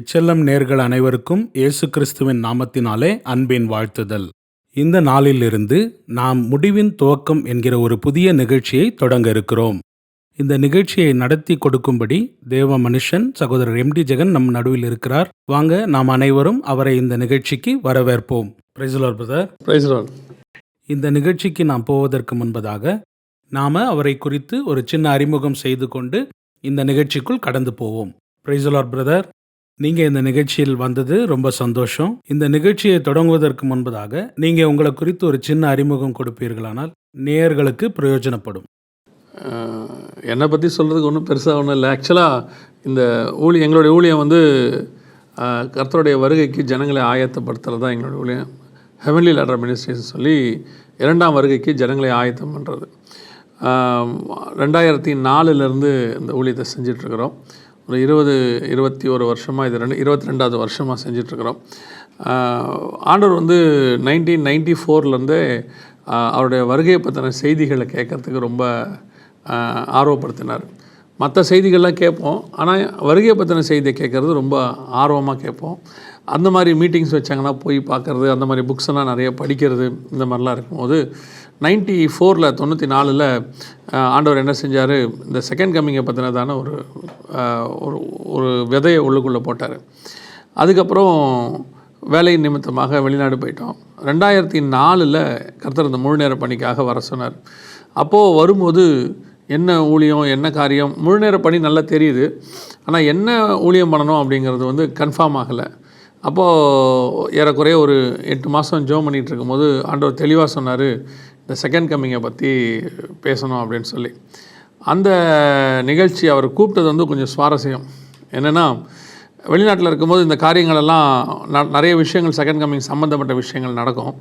எச்எல்எம் நேர்கள் அனைவருக்கும் இயேசு கிறிஸ்துவின் நாமத்தினாலே அன்பின் வாழ்த்துதல். இந்த நாளிலிருந்து நாம் முடிவின் துவக்கம் என்கிற ஒரு புதிய நிகழ்ச்சியை தொடங்க இருக்கிறோம். இந்த நிகழ்ச்சியை நடத்தி கொடுக்கும்படி தேவ மனுஷன் சகோதரர் எம்டி ஜெகன் நம் நடுவில் இருக்கிறார். வாங்க நாம் அனைவரும் அவரை இந்த நிகழ்ச்சிக்கு வரவேற்போம். இந்த நிகழ்ச்சிக்கு நாம் போவதற்கு முன்பதாக நாம அவரை குறித்து ஒரு சின்ன அறிமுகம் செய்து கொண்டு இந்த நிகழ்ச்சிக்குள் கடந்து போவோம். பிரைசலார் பிரதர் நீங்கள் இந்த நிகழ்ச்சியில் வந்தது ரொம்ப சந்தோஷம். இந்த நிகழ்ச்சியை தொடங்குவதற்கு முன்பதாக நீங்கள் உங்களை குறித்து ஒரு சின்ன அறிமுகம் கொடுப்பீர்களானால் நேயர்களுக்கு பிரயோஜனப்படும். என்னை பற்றி சொல்கிறதுக்கு ஒன்றும் பெருசாக ஒன்றும் இல்லை. ஆக்சுவலாக இந்த ஊழியம் எங்களுடைய ஊழியம் வந்து கர்த்தருடைய வருகைக்கு ஜனங்களை ஆயத்தப்படுத்துறது தான் எங்களுடைய ஊழியம். ஹெவன்லி லெட்டர் மினிஸ்ட்ரிஸ் சொல்லி இரண்டாம் வருகைக்கு ஜனங்களை ஆயத்தம் பண்ணுறது ரெண்டாயிரத்தி நாலுலேருந்து இந்த ஊழியத்தை செஞ்சிட்ருக்கிறோம் ஒரு இருபது இருபத்தி ஒரு வருஷமாக இது ரெண்டு இருபத்தி ரெண்டாவது வருஷமாக செஞ்சிட்ருக்குறோம். ஆண்டவர் வந்து நைன்டீன் நைன்டி ஃபோர்லேருந்தே அவருடைய வருகையை பற்றின செய்திகளை கேட்கறதுக்கு ரொம்ப ஆர்வப்படுத்தினார். மற்ற செய்திகள்லாம் கேட்போம் ஆனால் வருகையை பற்றின செய்தியை கேட்குறது ரொம்ப ஆர்வமாக கேட்போம். அந்த மாதிரி மீட்டிங்ஸ் வச்சாங்கன்னா போய் பார்க்குறது அந்த மாதிரி புக்ஸ் எல்லாம் நிறைய படிக்கிறது இந்த மாதிரிலாம் இருக்கும்போது நைன்ட்டி ஃபோரில் தொண்ணூற்றி நாலில் ஆண்டவர் என்ன செஞ்சார்? இந்த செகண்ட் கம்மிங்கை பற்றினதான ஒரு ஒரு ஒரு விதையை உள்ளுக்குள்ளே போட்டார். அதுக்கப்புறம் வேலை நிமித்தமாக வெளிநாடு போயிட்டோம். ரெண்டாயிரத்தி நாலில் கர்த்தர் இந்த முழு நேர பணிக்காக வர சொன்னார். அப்போது வரும்போது என்ன ஊழியம் என்ன காரியம்? முழு நேர பணி நல்லா தெரியுது. ஆனால் என்ன ஊழியம் பண்ணணும் அப்படிங்கிறது வந்து கன்ஃபார்ம் ஆகலை. அப்போது ஏறக்குறைய ஒரு எட்டு மாதம் ஜோ பண்ணிகிட்டு இருக்கும்போது ஆண்டவர் தெளிவாக சொன்னார் இந்த செகண்ட் கம்மிங்கை பற்றி பேசணும் அப்படின்னு சொல்லி. அந்த நிகழ்ச்சி அவர் கூப்பிட்டது வந்து கொஞ்சம் சுவாரஸ்யம். என்னென்னா வெளிநாட்டில் இருக்கும்போது இந்த காரியங்களெல்லாம் ந- நிறைய விஷயங்கள் செகண்ட் கம்மிங் சம்மந்தப்பட்ட விஷயங்கள் நடக்கும்.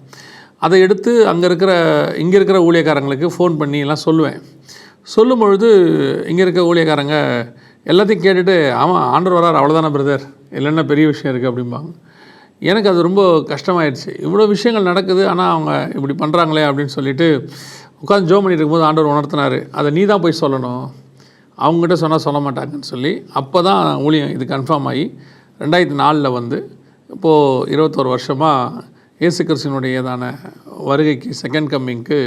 அதை எடுத்து அங்கே இருக்கிற இங்கே இருக்கிற ஊழியக்காரங்களுக்கு ஃபோன் பண்ணி எல்லாம் சொல்லுவேன். சொல்லும் பொழுது இங்கே இருக்க ஊழியக்காரங்க எல்லாத்தையும் கேட்டுட்டு ஆமாம் ஆண்டர் வரார் அவ்வளோதானே பிரதர் இல்லைன்னா பெரிய விஷயம் இருக்குது அப்படிம்பாங்க. எனக்கு அது ரொம்ப கஷ்டமாயிடுச்சு. இவ்வளோ விஷயங்கள் நடக்குது ஆனால் அவங்க இப்படி பண்ணுறாங்களே அப்படின்னு சொல்லிட்டு உட்காந்து ஜோ பண்ணிட்டு இருக்கும்போது ஆண்டவர் உணர்த்தினார். அதை நீ தான் போய் சொல்லணும். அவங்ககிட்ட சொன்னால் சொல்ல மாட்டாங்கன்னு சொல்லி. அப்போ தான் ஊழியம் இது கன்ஃபார்ம் ஆகி ரெண்டாயிரத்தி நாலில் வந்து இப்போது இருபத்தோரு வருஷமாக இயேசு கிறிஸ்டினுடையதான வருகைக்கு செகண்ட் கம்மிங்க்கு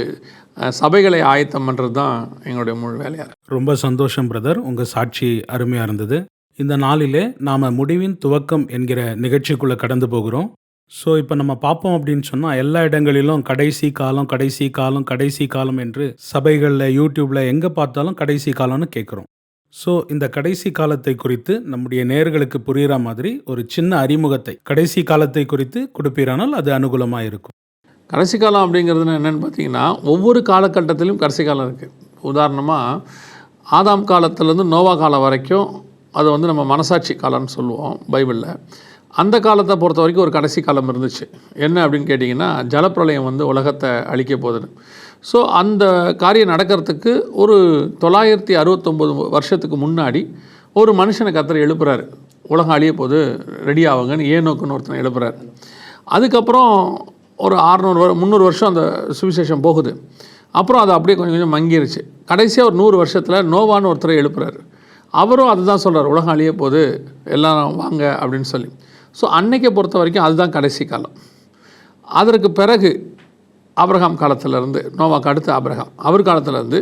சபைகளை ஆயத்தம் பண்ணுறது தான் எங்களுடைய முழு வேலையாக ரொம்ப சந்தோஷம் பிரதர் உங்கள் சாட்சி அருமையாக இருந்தது. இந்த நாளிலே நாம் முடிவின் துவக்கம் என்கிற நிகழ்ச்சிக்குள்ளே கடந்து போகிறோம். ஸோ இப்போ நம்ம பார்ப்போம் அப்படின்னு சொன்னால் எல்லா இடங்களிலும் கடைசி காலம் கடைசி காலம் கடைசி காலம் என்று சபைகளில் யூடியூப்பில் எங்கே பார்த்தாலும் கடைசி காலம்னு கேட்குறோம் ஸோ இந்த கடைசி காலத்தை குறித்து நம்முடைய நேர்களுக்கு புரிகிற மாதிரி ஒரு சின்ன அறிமுகத்தை கடைசி காலத்தை குறித்து கொடுப்பீரானால் அது அனுகூலமாக இருக்கும். கடைசி காலம் அப்படிங்கிறது என்னென்னு பார்த்தீங்கன்னா ஒவ்வொரு காலகட்டத்திலும் கடைசி காலம் இருக்குது உதாரணமாக ஆதாம் காலத்துலேருந்து நோவா காலம் வரைக்கும் அது வந்து நம்ம மனசாட்சி காலம்னு சொல்லுவோம் பைபிளில். அந்த காலத்தை பொறுத்த வரைக்கும் ஒரு கடைசி காலம் இருந்துச்சு. என்ன அப்படின்னு கேட்டிங்கன்னா ஜலப்பிரளயம் வந்து உலகத்தை அழிக்க போகுதுன்னு. ஸோ அந்த காரியம் நடக்கிறதுக்கு ஒரு தொள்ளாயிரத்தி அறுபத்தொம்போது வருஷத்துக்கு முன்னாடி ஒரு மனுஷனை கத்திர எழுப்புறாரு. உலகம் அழிய போது ரெடி ஆகுங்கன்னு ஏனோக்குன்னு ஒருத்தனை எழுப்புறாரு. அதுக்கப்புறம் ஒரு அறநூறு வரு முந்நூறு வருஷம் அந்த சுவிசேஷம் போகுது. அப்புறம் அது அப்படியே கொஞ்சம் கொஞ்சம் மங்கிருச்சு. கடைசியாக ஒரு நூறு வருஷத்தில் நோவான்னு ஒருத்தரை எழுப்புறாரு. அவரும் அதுதான் சொல்கிறார் உலகம் அழிய போது எல்லாம் வாங்க அப்படின்னு சொல்லி. ஸோ அன்னைக்கை பொறுத்த வரைக்கும் அதுதான் கடைசி காலம். அதற்கு பிறகு அப்ரஹாம் காலத்திலேருந்து நோவாக்கு அடுத்து அப்ரஹாம் அவர் காலத்திலேருந்து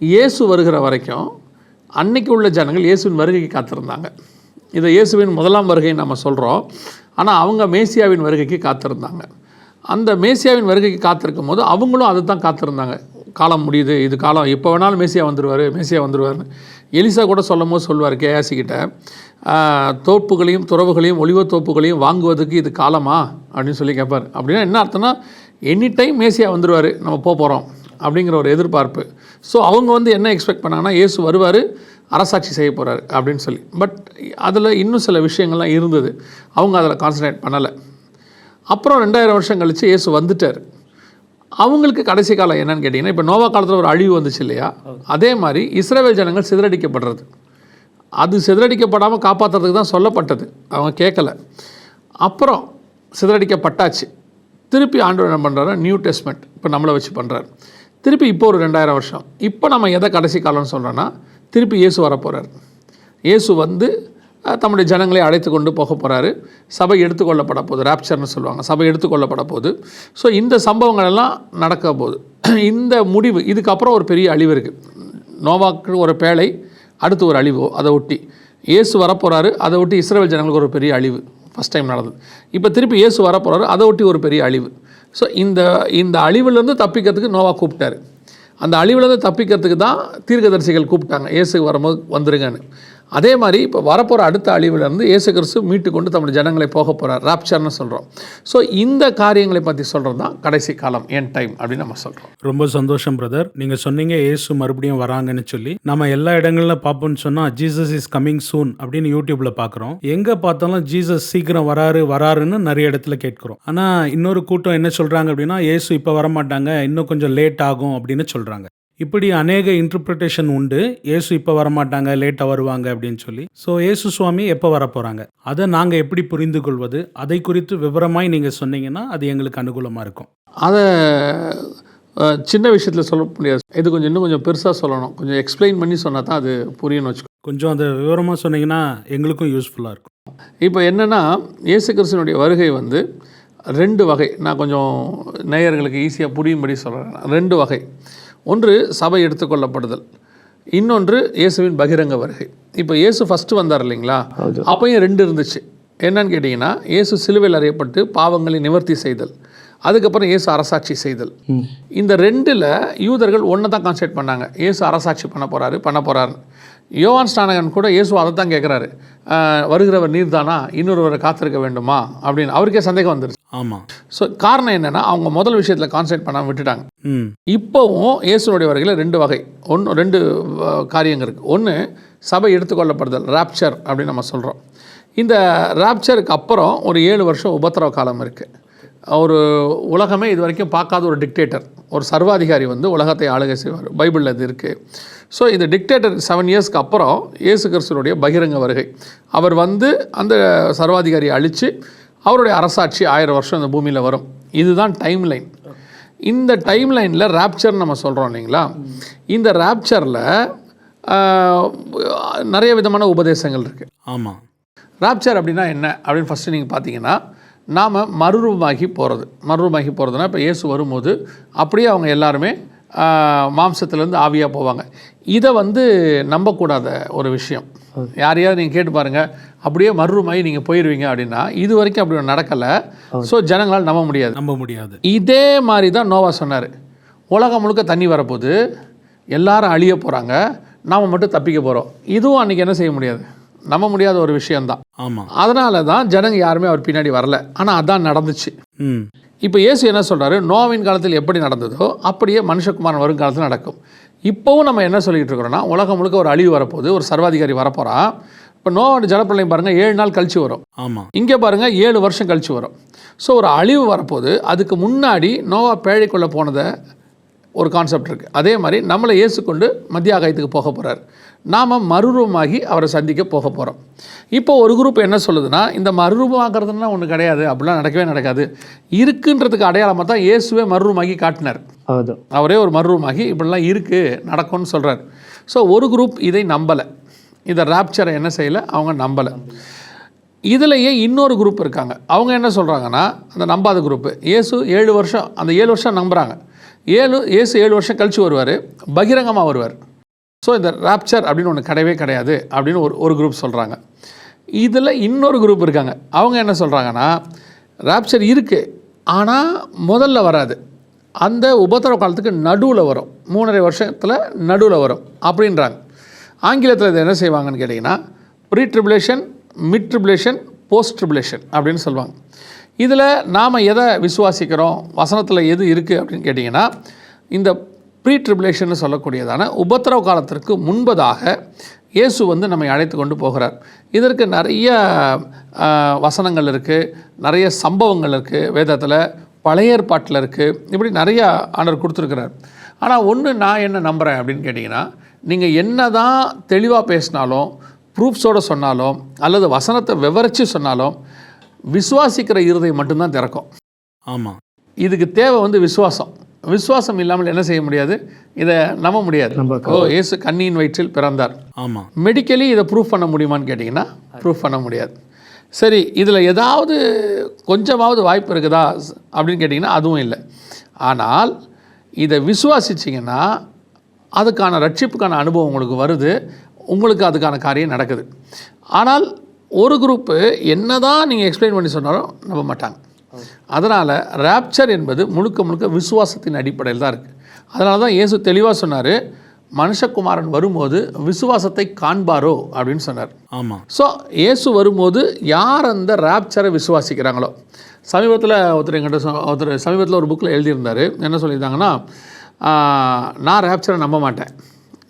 இயேசு வருகிற வரைக்கும் அன்னைக்கு உள்ள ஜனங்கள் இயேசுவின் வருகைக்கு காத்திருந்தாங்க. இதை இயேசுவின் முதலாம் வருகைன்னு நம்ம சொல்கிறோம் ஆனால் அவங்க மேசியாவின் வருகைக்கு காத்திருந்தாங்க. அந்த மேசியாவின் வருகைக்கு காத்திருக்கும் போது அவங்களும் அதை தான் காத்திருந்தாங்க. காலம் முடியுது இது காலம் எப்போ வேணாலும் மேசியா வந்துடுவார் மேசியா வந்துடுவார்னு எலிசா கூட சொல்லும் போது சொல்லுவார் கேயாசி கிட்ட தோப்புகளையும் துறவுகளையும் ஒளிவ தோப்புகளையும் வாங்குவதுக்கு இது காலமா? அப்படின்னு சொல்லி கேட்பார் அப்படின்னா என்ன அர்த்தம்னா எனி டைம் மேசியா வந்துடுவார் நம்ம போக போகிறோம் அப்படிங்கிற ஒரு எதிர்பார்ப்பு. ஸோ அவங்க வந்து என்ன எக்ஸ்பெக்ட் பண்ணாங்கன்னா இயேசு வருவார் அரசாட்சி செய்ய போகிறாரு அப்படின்னு சொல்லி. பட் அதில் இன்னும் சில விஷயங்கள்லாம் இருந்தது. அவங்க அதில் கான்சன்ட்ரேட் பண்ணலை. அப்புறம் ரெண்டாயிரம் வருஷம் கழித்து இயேசு வந்துட்டார். அவங்களுக்கு கடைசி காலம் என்னன்னு கேட்டிங்கன்னா இப்போ நோவா காலத்தில் ஒரு அழிவு வந்துச்சு இல்லையா? அதே மாதிரி இஸ்ரவேல் ஜனங்கள் சிதறடிக்கப்படுறது. அது சிதறடிக்கப்படாமல் காப்பாற்றுறதுக்கு தான் சொல்லப்பட்டது. அவங்க கேட்கல அப்புறம் சிதறடிக்கப்பட்டாச்சு. திருப்பி ஆண்டவர் என்ன பண்ணுறாரு நியூ டெஸ்ட்மெண்ட் இப்போ நம்மளை வச்சு பண்ணுறாரு திருப்பி இப்போ ஒரு ரெண்டாயிரம் வருஷம். இப்போ நம்ம எதை கடைசி காலம்னு சொல்கிறோன்னா திருப்பி இயேசு வரப்போகிறார் இயேசு வந்து தம்முடைய ஜனங்களை அழைத்து கொண்டு போக போகிறாரு சபை எடுத்துக்கொள்ளப்பட போகுது. ராப்சர்னு சொல்லுவாங்க. சபை எடுத்துக்கொள்ளப்பட போகுது. ஸோ இந்த சம்பவங்கள் எல்லாம் நடக்க போகுது. இந்த முடிவு இதுக்கப்புறம் ஒரு பெரிய அழிவு இருக்குது நோவாக்கு ஒரு பேழை அடுத்து ஒரு அழிவு அதை ஒட்டி. இயேசு வரப்போகிறாரு அதை ஒட்டி இஸ்ரேல் ஜனங்களுக்கு ஒரு பெரிய அழிவு. ஃபஸ்ட் டைம் நடந்தது. இப்போ திருப்பி இயேசு வரப்போகிறாரு அதை ஒட்டி ஒரு பெரிய அழிவு. ஸோ இந்த இந்த அழிவுலேருந்து தப்பிக்கிறதுக்கு நோவா கூப்பிட்டாரு. அந்த அழிவுலேருந்து தப்பிக்கிறதுக்கு தான் தீர்க்கதரிசிகள் கூப்பிட்டாங்க. இயேசுக்கு வரும்போது வந்துருங்கன்னு. அதே மாதிரி இப்போ வரப்போகிற அடுத்த அழிவுலேருந்து இயேசு கிறிஸ்து மீட்டு கொண்டு தம்முடைய ஜனங்களை போக போகிறார் ராப்சர்னு சொல்கிறோம் ஸோ இந்த காரியங்களை பற்றி சொல்கிறது தான் கடைசி காலம் என் டைம் அப்படின்னு நம்ம சொல்கிறோம் ரொம்ப சந்தோஷம் பிரதர் நீங்கள் சொன்னீங்க இயேசு மறுபடியும் வராங்கன்னு சொல்லி. நம்ம எல்லா இடங்களில் பார்ப்போம்னு சொன்னால் ஜீசஸ் இஸ் கமிங் சூன் அப்படின்னு யூடியூப்பில் பார்க்குறோம். எங்கே பார்த்தாலும் ஜீசஸ் சீக்கிரம் வராரு வராருன்னு நிறைய இடத்துல கேட்குறோம். ஆனால் இன்னொரு கூட்டம் என்ன சொல்கிறாங்க அப்படின்னா இயேசு இப்போ வரமாட்டாங்க இன்னும் கொஞ்சம் லேட் ஆகும் அப்படின்னு சொல்கிறாங்க இப்படி அநேக இன்டர்பிரிட்டேஷன் உண்டு. இயேசு இப்போ வரமாட்டாங்க லேட்டாக வருவாங்க அப்படின்னு சொல்லி. ஸோ இயேசு சுவாமி எப்போ வரப்போகிறாங்க அதை நாங்கள் எப்படி புரிந்து கொள்வது அதை குறித்து விவரமாய் நீங்கள் சொன்னீங்கன்னா அது எங்களுக்கு அனுகூலமாக இருக்கும். அதை சின்ன விஷயத்தில் சொல்ல முடியாது. இது கொஞ்சம் இன்னும் கொஞ்சம் பெருசாக சொல்லணும். கொஞ்சம் எக்ஸ்பிளைன் பண்ணி சொன்னால் தான் அது புரியும்னு வச்சுக்கோ. கொஞ்சம் அதை விவரமாக சொன்னீங்கன்னா எங்களுக்கும் யூஸ்ஃபுல்லாக இருக்கும். இப்போ என்னென்னா இயேசு கிறிஸ்துவனுடைய வருகை வந்து ரெண்டு வகை. நான் கொஞ்சம் நேயர்களுக்கு ஈஸியாக புரியும்படி சொல்கிறேன் ரெண்டு வகை. ஒன்று சபை எடுத்துக்கொள்ளப்படுதல் இன்னொன்று இயேசுவின் பகிரங்க வருகை. இப்போ இயேசு ஃபஸ்ட்டு வந்தார் இல்லைங்களா? அப்பயும் ரெண்டு இருந்துச்சு. என்னன்னு கேட்டிங்கன்னா இயேசு சிலுவையில் அறியப்பட்டு பாவங்களை நிவர்த்தி செய்தல். அதுக்கப்புறம் இயேசு அரசாட்சி செய்தல். இந்த ரெண்டில் யூதர்கள் ஒன்று தான் கான்சென்ட்ரேட் பண்ணாங்க. இயேசு அரசாட்சி பண்ண போகிறாரு பண்ண போகிறாரு யோவான் ஸ்நானகன் கூட இயேசு அதை தான் கேட்குறாரு வருகிறவர் நீர் தானா இன்னொருவரை காத்திருக்க வேண்டுமா? அப்படின்னு. அவருக்கே சந்தேகம் வந்துருச்சு. ஆமாம் ஸோ காரணம் என்னென்னா அவங்க முதல் விஷயத்தில் கான்சென்ட்ரேட் பண்ணாமல் விட்டுட்டாங்க. இப்போவும் இயேசுனுடைய வருகையில் ரெண்டு வகை. ஒன்று ரெண்டு காரியங்கள் இருக்குது ஒன்று சபை எடுத்துக்கொள்ளப்படுதல் ராப்சர் அப்படின்னு நம்ம சொல்கிறோம் இந்த ராப்சருக்கு அப்புறம் ஒரு ஏழு வருஷம் உபத்திரவ காலம் இருக்குது ஒரு உலகமே இது வரைக்கும் பார்க்காத ஒரு டிக்டேட்டர் ஒரு சர்வாதிகாரி வந்து உலகத்தை ஆளுகை செய்வார். பைபிளில் இது இருக்குது ஸோ இந்த டிக்டேட்டர் செவன் இயர்ஸ்க்கு அப்புறம் இயேசு கிறிஸ்துனுடைய பகிரங்க வருகை. அவர் வந்து அந்த சர்வாதிகாரியை அழித்து அவருடைய அரசாட்சி ஆயிரம் வருஷம் இந்த பூமியில் வரும். இதுதான் டைம் லைன் இந்த டைம் லைனில் ராப்சர் நம்ம சொல்கிறோம் இல்லைங்களா? இந்த ராப்சரில் நிறைய விதமான உபதேசங்கள் இருக்குது ஆமாம் ராப்சர் அப்படின்னா என்ன? அப்படின்னு ஃபஸ்ட்டு நீங்கள் பார்த்தீங்கன்னா நாம் மறுரூபமாகி போகிறது மறுரூபமாகி போகிறதுனா இப்போ இயேசு வரும்போது அப்படியே அவங்க எல்லாருமே மாம்சத்துலேருந்து ஆவியாக போவாங்க. இதை வந்து நம்பக்கூடாத ஒரு விஷயம். யாரையாவது நீங்கள் கேட்டு பாருங்கள் அப்படியே மறுரூபமாகி நீங்கள் போயிடுவீங்க அப்படின்னா இது வரைக்கும் அப்படி நடக்கலை. ஸோ ஜனங்களால் நம்ப முடியாது. நம்ப முடியாது. இதே மாதிரி தான் நோவா சொன்னார். உலகம் முழுக்க தண்ணி வரப்போகுது. எல்லாரும் அழிய போகிறாங்க நாம் மட்டும் தப்பிக்க போகிறோம் இதுவும் அன்றைக்கி என்ன செய்ய முடியாது? நம்ப முடியாத ஒரு விஷயந்தான் ஆமாம் அதனால தான் ஜனங்க யாருமே அவர் பின்னாடி வரல. ஆனால் அதான் நடந்துச்சு. ம். இப்போ இயேசு என்ன சொல்கிறாரு நோவின் காலத்தில் எப்படி நடந்ததோ அப்படியே மனுஷகுமாரன் வரும் காலத்தில் நடக்கும். இப்போவும் நம்ம என்ன சொல்லிட்டு இருக்கிறோம்னா உலகம் முழுக்க ஒரு அழிவு வரப்போகுது ஒரு சர்வாதிகாரி வரப்போகிறான் இப்போ நோவோட ஜலப்பிரளயம் பாருங்கள் ஏழு நாள் கழிச்சு வரும். ஆமாம் இங்கே பாருங்கள் ஏழு வருஷம் கழிச்சு வரும். ஸோ ஒரு அழிவு வரப்போது அதுக்கு முன்னாடி நோவா பேழைக்குள்ளே போனதை ஒரு கான்செப்ட் இருக்குது அதே மாதிரி நம்மளை இயேசு கொண்டு மத்திய ஆகாயத்துக்கு போக போகிறார் நாம் மறுரூபமாகி அவரை சந்திக்க போக போகிறோம் இப்போ ஒரு குரூப் என்ன சொல்லுதுன்னா இந்த மறுரூபமாக்குறதுன்னா ஒன்று கிடையாது அப்படிலாம் நடக்கவே நடக்காது. இருக்குன்றதுக்கு அடையாளமாக தான் இயேசுவே மறுரூபமாகி காட்டினார். ಹೌದು அவரே ஒரு மறுரூபமாகி இப்படிலாம் இருக்குது நடக்கும்னு சொல்கிறார் ஸோ ஒரு குரூப் இதை நம்பலை. இதை ராப்சரை என்ன செய்யலை? அவங்க நம்பலை. இதுலேயே இன்னொரு குரூப் இருக்காங்க. அவங்க என்ன சொல்கிறாங்கன்னா அந்த நம்பாத குரூப்பு இயேசு ஏழு வருஷம் அந்த ஏழு வருஷம் நம்புகிறாங்க ஏழு இயேசு ஏழு வருஷம் கழித்து வருவார் பகிரங்கமாக வருவார். ஸோ இந்த ராப்சர் அப்படின்னு ஒன்று கிடையவே கிடையாது அப்படின்னு ஒரு ஒரு குரூப் சொல்கிறாங்க இதில் இன்னொரு குரூப் இருக்காங்க. அவங்க என்ன சொல்கிறாங்கன்னா ராப்சர் இருக்குது ஆனால் முதல்ல வராது. அந்த உபத்திரவ காலத்துக்கு நடுவில் வரும். மூணரை வருஷத்தில் நடுவில் வரும் அப்படின்றாங்க. ஆங்கிலத்தில் இதை என்ன செய்வாங்கன்னு கேட்டிங்கன்னா pre tribulation mid tribulation post tribulation அப்படின்னு சொல்லுவாங்க. இதில் நாம் எதை விசுவாசிக்கிறோம்? வசனத்தில் எது இருக்குது அப்படின்னு கேட்டிங்கன்னா இந்த ப்ரீ ட்ரிபுலேஷன் சொல்லக்கூடியதான உபத்திரவ காலத்திற்கு முன்பதாக இயேசு வந்து நம்மை அழைத்து கொண்டு போகிறார். இதற்கு நிறைய வசனங்கள் இருக்குது நிறைய சம்பவங்கள் இருக்குது வேதத்தில் பழைய ஏற்பாட்டில் இருக்குது இப்படி நிறையா ஆண்டவர் கொடுத்துருக்கிறார். ஆனால் ஒன்று நான் என்ன நம்புகிறேன் அப்படின்னு கேட்டிங்கன்னா நீங்கள் என்ன தான் தெளிவாக பேசினாலும் ப்ரூஃப்ஸோடு சொன்னாலும் அல்லது வசனத்தை விவரித்து சொன்னாலும் விசுவாசிக்கிற இருதயம் மட்டும்தான் திறக்கும். ஆமாம் இதுக்கு தேவை வந்து விசுவாசம். விசுவாசம் இல்லாமல் என்ன செய்ய முடியாது? இதை நம்ப முடியாது. ஓ இயேசு கண்ணியின் வயிற்றில் பிறந்தார். ஆமாம் மெடிக்கலி இதை ப்ரூஃப் பண்ண முடியுமான்னு கேட்டிங்கன்னா ப்ரூஃப் பண்ண முடியாது. சரி இதில் ஏதாவது கொஞ்சமாவது வாய்ப்பு இருக்குதா? அப்படின்னு கேட்டிங்கன்னா அதுவும் இல்லை. ஆனால் இதை விசுவாசிச்சிங்கன்னா அதுக்கான ரட்சிப்புக்கான அனுபவம் உங்களுக்கு வருது. உங்களுக்கு அதுக்கான காரியம் நடக்குது. ஆனால் ஒரு குரூப்பு என்னதான் நீங்கள் எக்ஸ்பிளைன் பண்ணி சொன்னாலும் நம்ப மாட்டாங்க. அதனால் ராப்சர் என்பது முழுக்க முழுக்க விசுவாசத்தின் அடிப்படையில் தான் இருக்குது அதனால தான் இயேசு தெளிவாக சொன்னார் மனுஷகுமாரன் வரும்போது விசுவாசத்தை காண்பாரோ அப்படின்னு சொன்னார். ஆமாம் ஸோ இயேசு வரும்போது யார் அந்த ராப்சரை விசுவாசிக்கிறாங்களோ? சமீபத்தில் ஒருத்தர் எங்கிட்ட ஒருத்தர் சமீபத்தில் ஒரு புக்கில் எழுதியிருந்தார். என்ன சொல்லியிருந்தாங்கன்னா நான் ராப்சரை நம்ப மாட்டேன்.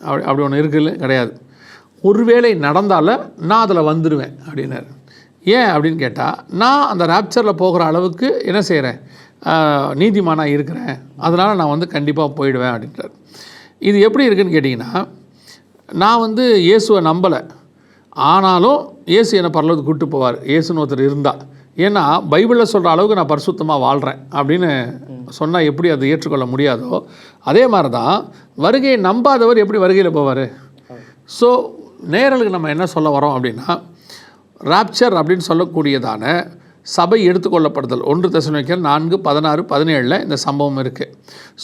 அப்படி அப்படி ஒன்று இருக்குல்ல கிடையாது. ஒருவேளை நடந்தாலும் நான் அதில் வந்துடுவேன் அப்படின்னாரு. ஏன் அப்படின்னு கேட்டால் நான் அந்த ராப்சரில் போகிற அளவுக்கு என்ன செய்கிறேன் நீதிமானாக இருக்கிறேன். அதனால் நான் வந்து கண்டிப்பாக போயிடுவேன் அப்படின்றார். இது எப்படி இருக்குன்னு கேட்டிங்கன்னா நான் வந்து இயேசுவை நம்பலை. ஆனாலும் இயேசு என்னை பரலோகத்துக்கு கூப்பிட்டு போவார். இயேசுன்னு ஒருத்தர் இருந்தால் ஏன்னா பைபிளில் சொல்கிற அளவுக்கு நான் பரிசுத்தமாக வாழ்கிறேன் அப்படின்னு சொன்னால் எப்படி அதை ஏற்றுக்கொள்ள முடியாதோ அதே மாதிரி தான் வருகையை நம்பாதவர் எப்படி வருகையில் போவார்? ஸோ நேரலுக்கு நம்ம என்ன சொல்ல வரோம் அப்படின்னா ராப்சர் அப்படின்னு சொல்லக்கூடியதான சபை எடுத்துக்கொள்ளப்படுதல். ஒன்று தசனிக்கர் நான்கு பதினாறு பதினேழில் இந்த சம்பவம் இருக்குது